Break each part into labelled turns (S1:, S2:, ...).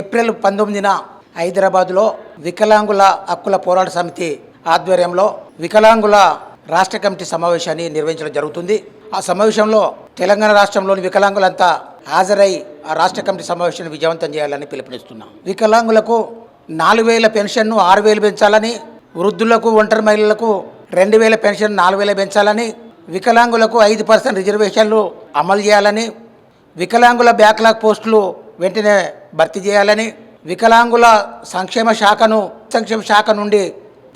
S1: April పంతొమ్మిదిన హైదరాబాదులో వికలాంగుల హక్కుల పోరాట సమితి ఆధ్వర్యంలో వికలాంగుల రాష్ట్ర కమిటీ సమావేశాన్ని నిర్వహించడం జరుగుతుంది. ఆ సమావేశంలో తెలంగాణ రాష్ట్రంలోని వికలాంగులంతా హాజరై ఆ రాష్ట్ర కమిటీ సమావేశాన్ని విజయవంతం చేయాలని పిలుపునిస్తున్నాం. వికలాంగులకు నాలుగు వేల పెన్షన్ను ఆరు వేలు పెంచాలని వృద్ధులకు ఒంటరి మహిళలకు రెండు వేల పెన్షన్ నాలుగు వేలు పెంచాలని వికలాంగులకు ఐదు పర్సెంట్ రిజర్వేషన్లు అమలు చేయాలని వికలాంగుల బ్యాక్లాగ్ పోస్టులు వెంటనే భర్తీ చేయాలని వికలాంగుల సంక్షేమ శాఖను సంక్షేమ శాఖ నుండి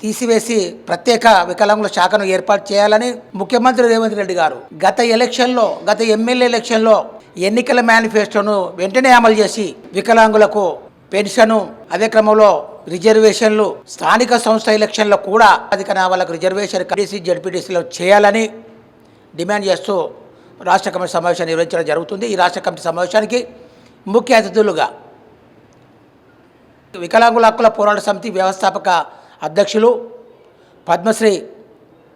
S1: తీసివేసి ప్రత్యేక వికలాంగుల శాఖను ఏర్పాటు చేయాలని ముఖ్యమంత్రి రేవంత్ రెడ్డి గారు గత ఎలక్షన్లో గత ఎమ్మెల్యే ఎలక్షన్లో ఎన్నికల మేనిఫెస్టోను వెంటనే అమలు చేసి వికలాంగులకు పెన్షను అదే క్రమంలో రిజర్వేషన్లు స్థానిక సంస్థ ఎలక్షన్లో కూడా అధిక వాళ్ళకు రిజర్వేషన్ కడీసీ జడ్పీటీసీలో చేయాలని డిమాండ్ చేస్తూ రాష్ట్ర కమిటీ సమావేశాన్ని నిర్వహించడం జరుగుతుంది. ఈ రాష్ట్ర కమిటీ సమావేశానికి ముఖ్య అతిథులుగా వికలాంగుల హక్కుల పోరాట సమితి వ్యవస్థాపక అధ్యక్షులు పద్మశ్రీ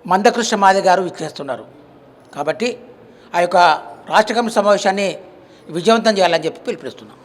S1: మందకృష్ణ మాది గారు ఇచ్చేస్తున్నారు కాబట్టి ఆ యొక్క రాష్ట్ర కమిటీ సమావేశాన్ని విజయవంతం చేయాలని చెప్పి పిలుపునిస్తున్నాం.